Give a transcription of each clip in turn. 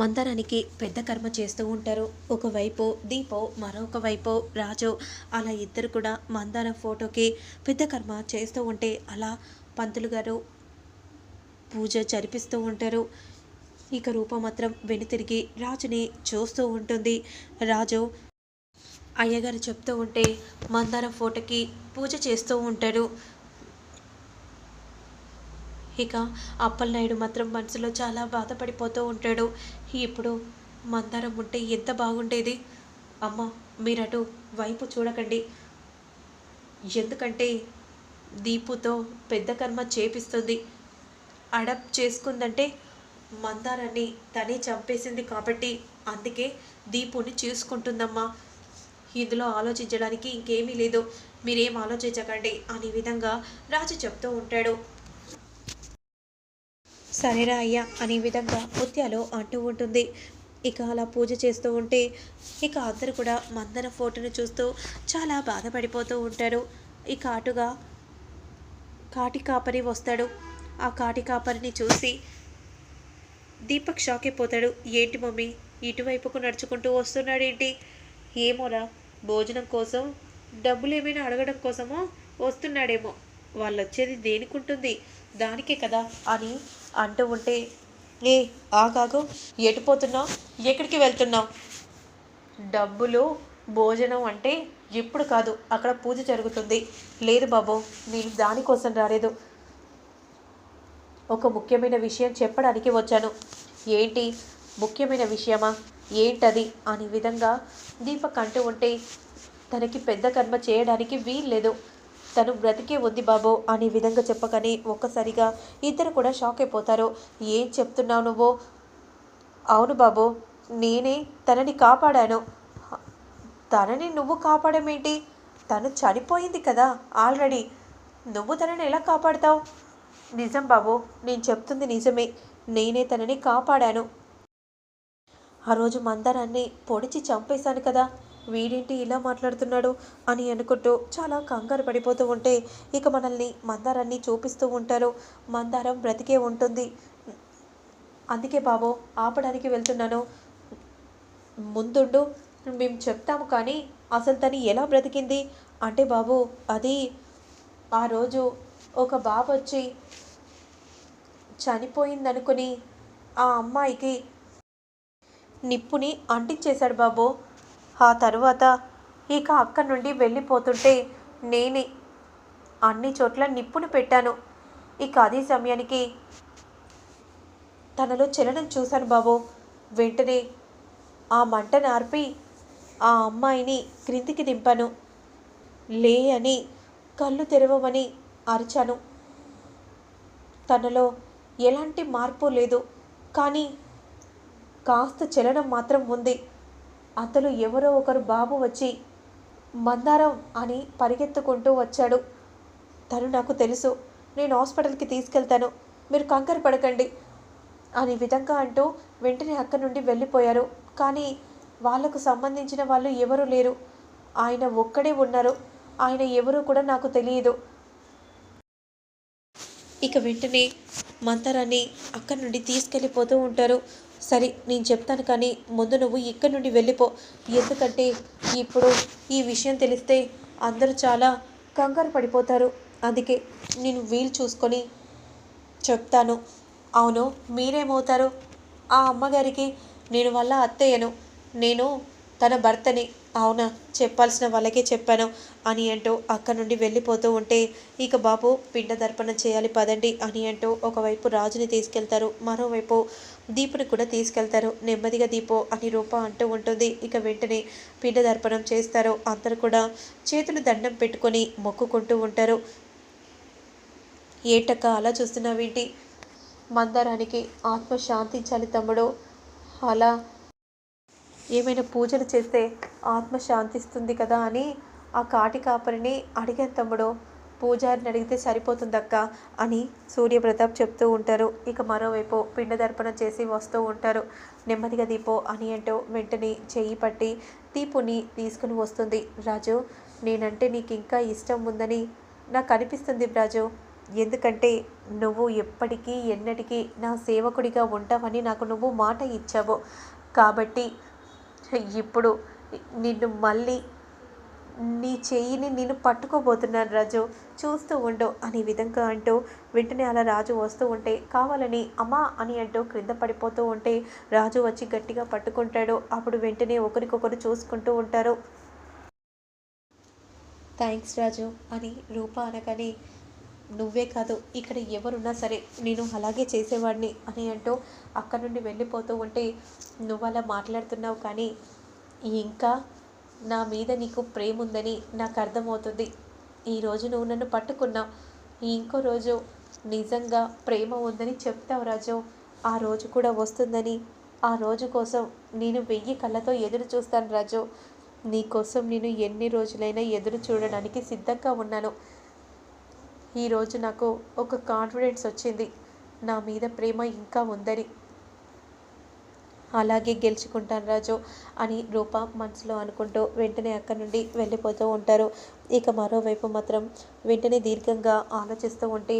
మందరానికి పెద్ద కర్మ చేస్తూ ఉంటారు. ఒకవైపు దీపో మరొక వైపు రాజు. అలా ఇద్దరు కూడా మందారం ఫోటోకి పెద్ద కర్మ చేస్తూ ఉంటే అలా పంతులు గారు పూజ జరిపిస్తూ ఉంటారు. ఇక రూప మాత్రం వెనుతిరిగి రాజుని చూస్తూ ఉంటుంది. రాజు అయ్యగారు చెప్తూ ఉంటే మందారం ఫోటోకి పూజ చేస్తూ ఉంటాడు ఇక అప్పలనాయుడు మాత్రం మనసులో చాలా బాధపడిపోతూ ఉంటాడు. ఇప్పుడు మందారం ఉంటే ఎంత బాగుండేది? అమ్మ మీరటు వైపు చూడకండి. ఎందుకంటే దీపుతో పెద్ద కర్మ చేపిస్తుంది. అడప్ట్ చేసుకుందంటే మందారాన్ని తనే చంపేసింది కాబట్టి అందుకే దీపుని చూసుకుంటుందమ్మా. ఇందులో ఆలోచించడానికి ఇంకేమీ లేదు. మీరేం ఆలోచించకండి అనే విధంగా రాజు చెప్తూ ఉంటాడు. సరేరా అయ్యా అనే విధంగా ముత్యాలు అంటూ ఉంటుంది. ఇక అలా పూజ చేస్తూ ఉంటే ఇక అందరూ కూడా మందన ఫోటోను చూస్తూ చాలా బాధపడిపోతూ ఉంటారు. ఇక అటుగా కాటి కాపరి వస్తాడు. ఆ కాటి కాపరిని చూసి దీపక్ షాక్ అయిపోతాడు. ఏంటి మమ్మీ ఇటువైపుకు నడుచుకుంటూ వస్తున్నాడేంటి? ఏమోరా భోజనం కోసం డబ్బులు ఏమైనా అడగడం కోసమో? వస్తున్నాడేమో. వాళ్ళు వచ్చేది దేనికుంటుంది? దానికే కదా అని అంటూ ఉంటే ఏ ఆగాగు ఎటు పోతున్నావు? ఎక్కడికి వెళ్తున్నావు? డబ్బులు భోజనం అంటే ఇప్పుడు కాదు అక్కడ పూజ జరుగుతుంది. లేదు బాబు నేను దానికోసం రాలేదు. ఒక ముఖ్యమైన విషయం చెప్పడానికి వచ్చాను. ఏంటి? ముఖ్యమైన విషయమా? ఏంటది? అనే విధంగా దీపక్ అంటూ ఉంటే తనకి పెద్ద కర్మ చేయడానికి వీల్లేదు. తను బ్రతికే ఉంది బాబు అనే విధంగా చెప్పకని ఒక్కసారిగా ఇద్దరు కూడా షాక్ అయిపోతారు. ఏం చెప్తున్నావు నువ్వు? అవును బాబు నేనే తనని కాపాడాను. తనని నువ్వు కాపాడమేంటి? తను చనిపోయింది కదా ఆల్రెడీ. నువ్వు తనని ఎలా కాపాడతావు? నిజం బాబు నేను చెప్తుంది నిజమే. నేనే తనని కాపాడాను. ఆ రోజు మందరాన్ని పొడిచి చంపేశాను కదా వీడేంటి ఇలా మాట్లాడుతున్నాడు అని అనుకుంటూ చాలా కంగారు పడిపోతూ ఉంటే ఇక మనల్ని మందారాన్ని చూపిస్తూ ఉంటారు. మందారం బ్రతికే ఉంటుంది. అందుకే బాబు ఆపడానికి వెళ్తున్నాను. ముందుండు. మేము చెప్తాము కానీ అసలు తను ఎలా బ్రతికింది? అంటే బాబు అది ఆ రోజు ఒక బాబు వచ్చి చనిపోయిందనుకుని ఆ అమ్మాయికి నిప్పుని అంటించేశాడు బాబు. ఆ తరువాత ఇక అక్కడి నుండి వెళ్ళిపోతుంటే నేనే అన్ని చోట్ల నిప్పును పెట్టాను. ఇక అదే సమయానికి తనలో చలనం చూశాను బాబు. వెంటనే ఆ మంటను ఆర్పి ఆ అమ్మాయిని క్రిందికి దింపాను. లే అని కళ్ళు తెరవమని అరిచాను. తనలో ఎలాంటి మార్పు లేదు. కానీ కాస్త చలనం మాత్రం ఉంది. అతను ఎవరో ఒకరు బాబు వచ్చి మందారం అని పరిగెత్తుకుంటూ వచ్చాడు. తను నాకు తెలుసు. నేను హాస్పిటల్కి తీసుకెళ్తాను. మీరు కంకర పడకండి అనే విధంగా అంటూ వెంటనే అక్కడి నుండి వెళ్ళిపోయారు. కానీ వాళ్ళకు సంబంధించిన వాళ్ళు ఎవరూ లేరు. ఆయన ఒక్కడే ఉన్నారు. ఆయన ఎవరూ కూడా నాకు తెలియదు. ఇక వెంటనే మంతరాన్ని అక్కడి నుండి తీసుకెళ్ళిపోతూ ఉంటారు. సరే నేను చెప్తాను కానీ ముందు నువ్వు ఇక్కడి నుండి వెళ్ళిపో. ఎందుకంటే ఇప్పుడు ఈ విషయం తెలిస్తే అందరూ చాలా కంగారు పడిపోతారు. అందుకే నేను వీలు చూసుకొని చెప్తాను. అవును మీరేమవుతారు? ఆ అమ్మగారికి నేను వాళ్ళ అత్తయ్యను నేను తన భర్తని అవునా చెప్పాల్సిన వాళ్ళకే చెప్పాను అని అంటూ అక్కడ నుండి వెళ్ళిపోతూ ఉంటే ఇక బాబు పిండ దర్పణం చేయాలి పదండి అని అంటూ ఒకవైపు రాజుని తీసుకెళ్తారు మరోవైపు దీపుని కూడా తీసుకెళ్తారు. నెమ్మదిగా దీపో అని రూప అంటూ ఉంటుంది. ఇక వెంటనే పిండ దర్పణం చేస్తారు. అందరు కూడా చేతులు దండం పెట్టుకొని మొక్కుకుంటూ ఉంటారు. ఏటక్క అలా చూస్తున్నావేంటి? మందారానికి ఆత్మ శాంతించాలి తమ్ముడు. అలా ఏమైనా పూజలు చేస్తే ఆత్మ శాంతిస్తుంది కదా అని ఆ కాటి కాపరిని అడిగాను తమ్ముడు. పూజారిని అడిగితే సరిపోతుందక్క అని సూర్యప్రతాప్ చెప్తూ ఉంటారు. ఇక మరోవైపు పిండ దర్పణం చేసి వస్తూ ఉంటారు. నెమ్మదిగా దీపో అని అంటూ వెంటనే చెయ్యి పట్టి దీపుని తీసుకుని వస్తుంది. రాజు నేనంటే నీకు ఇంకా ఇష్టం ఉందని నాకు అనిపిస్తుంది రాజు. ఎందుకంటే నువ్వు ఎప్పటికీ ఎన్నటికీ నా సేవకుడిగా ఉంటావని నాకు నువ్వు మాట ఇచ్చావు. కాబట్టి ఇప్పుడు నిన్ను మళ్ళీ నీ చెయ్యిని నేను పట్టుకోబోతున్నాను రాజు. చూస్తూ ఉండు అనే విధంగా అంటూ వెంటనే అలా రాజు వస్తూ ఉంటే కావాలని అమ్మా అని అంటూ క్రింద పడిపోతూ ఉంటే రాజు వచ్చి గట్టిగా పట్టుకుంటాడు. అప్పుడు వెంటనే ఒకరికొకరు చూసుకుంటూ ఉంటారు. థ్యాంక్స్ రాజు అని రూప అనగానే నువ్వే కాదు ఇక్కడ ఎవరున్నా సరే నేను అలాగే చేసేవాడిని అని అంటూ అక్కడ నుండి వెళ్ళిపోతూ ఉంటే నువ్వు అలా మాట్లాడుతున్నావు కానీ ఇంకా నా మీద నీకు ప్రేమ ఉందని నాకు అర్థమవుతుంది. ఈరోజు నువ్వు నన్ను పట్టుకున్నావు. ఇంకో రోజు నిజంగా ప్రేమ ఉందని చెప్తావు రాజు. ఆ రోజు కూడా వస్తుందని ఆ రోజు కోసం నేను వెయ్యి కళ్ళతో ఎదురు చూస్తాను రాజు. నీకోసం నేను ఎన్ని రోజులైనా ఎదురు చూడడానికి సిద్ధంగా ఉన్నాను. ఈరోజు నాకు ఒక కాన్ఫిడెన్స్ వచ్చింది. నా మీద ప్రేమ ఇంకా ఉందని. అలాగే గెలుచుకుంటాను రాజు అని రూప మనసులో అనుకుంటూ వెంటనే అక్కడి నుండి వెళ్ళిపోతూ ఉంటారు. ఇక మరోవైపు మాత్రం వెంటనే దీర్ఘంగా ఆలోచిస్తూ ఉంటే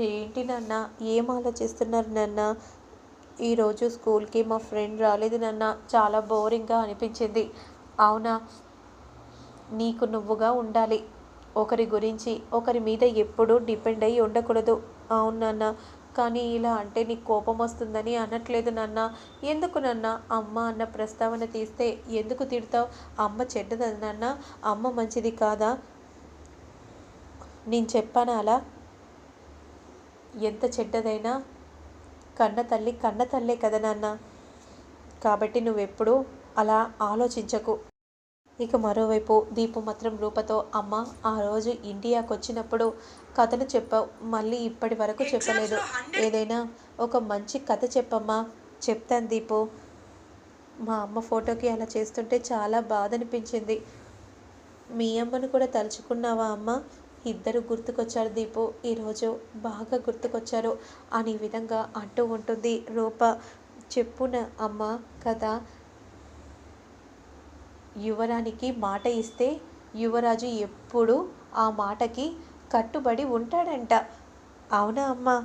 ఏంటి నాన్న ఏం ఆలోచిస్తున్నారు నాన్న? ఈరోజు స్కూల్కి మా ఫ్రెండ్ రాలేదు నాన్న చాలా బోరింగ్గా అనిపించింది. అవునా? నీకు నువ్వుగా ఉండాలి. ఒకరి గురించి ఒకరి మీద ఎప్పుడూ డిపెండ్ అయ్యి ఉండకూడదు. అవును నాన్న కానీ ఇలా అంటే నీకు కోపం వస్తుందని అనట్లేదు నాన్న. ఎందుకు నాన్న? అమ్మ అన్న ప్రస్తావన తీస్తే ఎందుకు తిడతావు? అమ్మ చెడ్డది నాన్న. అమ్మ మంచిది కాదా? నేను చెప్పాను అలా? ఎంత చెడ్డదైనా కన్న తల్లి కన్న తల్లే కదా నాన్న. కాబట్టి నువ్వెప్పుడు అలా ఆలోచించకు. ఇక మరోవైపు దీపు మాత్రం రూపతో అమ్మ ఆ రోజు ఇండియాకు వచ్చినప్పుడు కథలు చెప్పావు. మళ్ళీ ఇప్పటి వరకు చెప్పలేదు. ఏదైనా ఒక మంచి కథ చెప్పమ్మా. చెప్తాను దీపు. మా అమ్మ ఫోటోకి అలా చేస్తుంటే చాలా బాధ అనిపించింది మీ అమ్మను కూడా తలుచుకున్నావా అమ్మ? ఇద్దరు గుర్తుకొచ్చారు దీపు. ఈరోజు బాగా గుర్తుకొచ్చారు అనే విధంగా అంటూ ఉంటుంది రూప. చెప్పున అమ్మ కదా? యువరానికి మాట ఇస్తే యువరాజు ఎప్పుడూ ఆ మాటకి కట్టుబడి ఉంటాడంట. అవునా అమ్మా?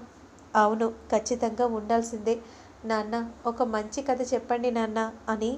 అవును ఖచ్చితంగా ఉండాల్సిందే. నాన్న ఒక మంచి కథ చెప్పండి నాన్న అని